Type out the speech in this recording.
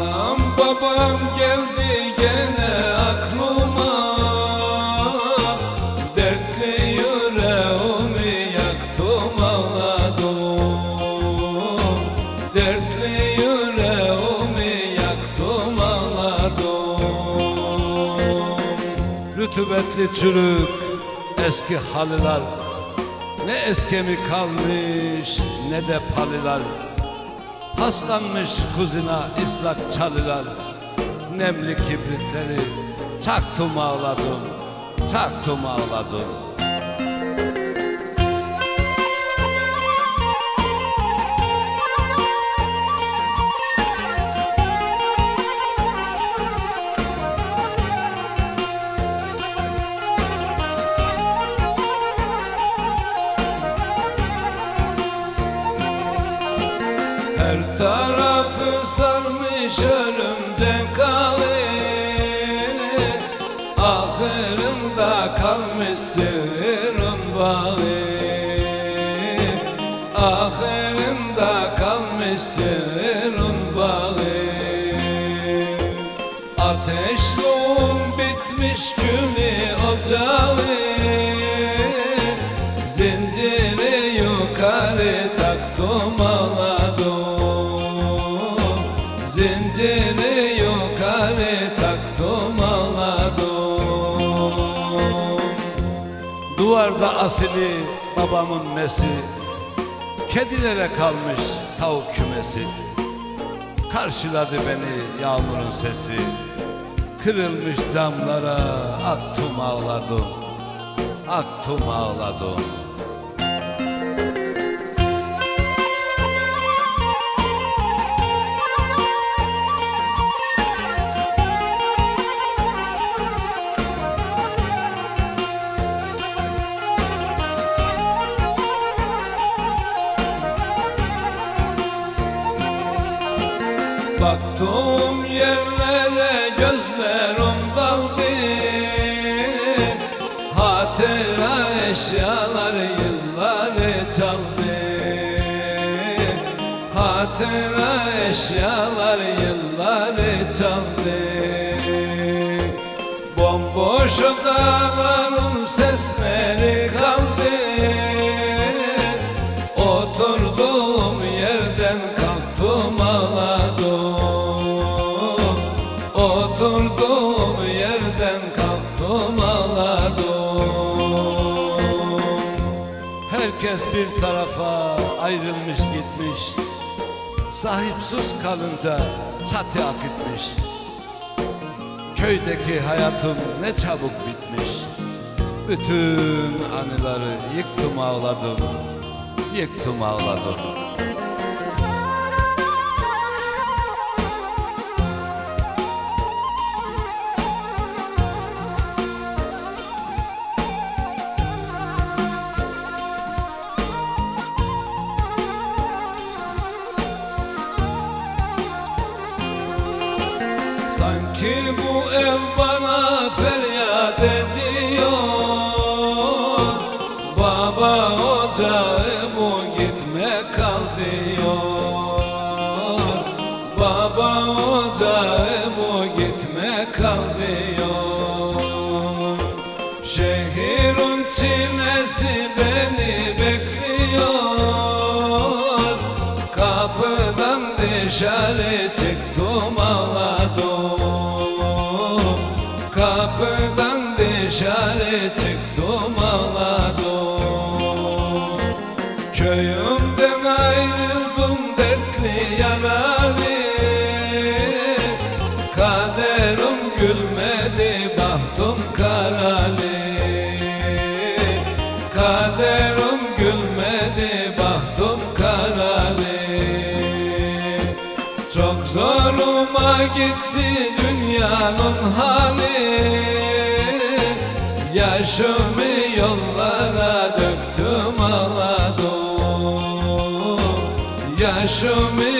Anam babam geldi gene aklıma. Dertli yüreğimi yaktım ağladım. Dertli yüreğimi yaktım ağladım. Rütubetli çürük eski halılar. Ne eskemi kalmış ne de palılar Paslanmış kuzina ıslak çalılar Nemli kibritleri çaktım ağladım Çaktım ağladım Her tarafı sarmış ölümden kalı Ahırında kalmış sığırın bağı. Ahırında kalmış sığırın bağı. Ateşluğum bitmiş külü Zinciri yukarı taktım ağladım. Duvarda asili babamın mesi Kedilere kalmış tavuk kümesi. Karşıladı beni yağmurun sesi. Kırılmış camlara aktım ağladım. Aktım ağladım Baktığım yerlere gözlerim daldı. Hatıra eşyalar yılları çaldı. Hatıra eşyalar yılları çaldı. Bomboş odaların Herkes bir tarafa ayrılmış gitmiş. Sahipsiz kalınca çatı akıtmış Köydeki hayatım ne çabuk bitmiş. Bütün anıları yıktım ağladım Yıktım ağladım Sanki bu ev bana feryat ediyor. Baba ocağımı gitme kal diyor. Baba ocağımı Kapıdan dışarı çıktım ağladım Köyümden ayrıldım dertli yaralı Kaderim gülmedi bahtım karalı Kaderim gülmedi bahtım karalı Çok zoruma gitti dünyanın hali Yaşımı yollara döktüm ağladım Yaşımı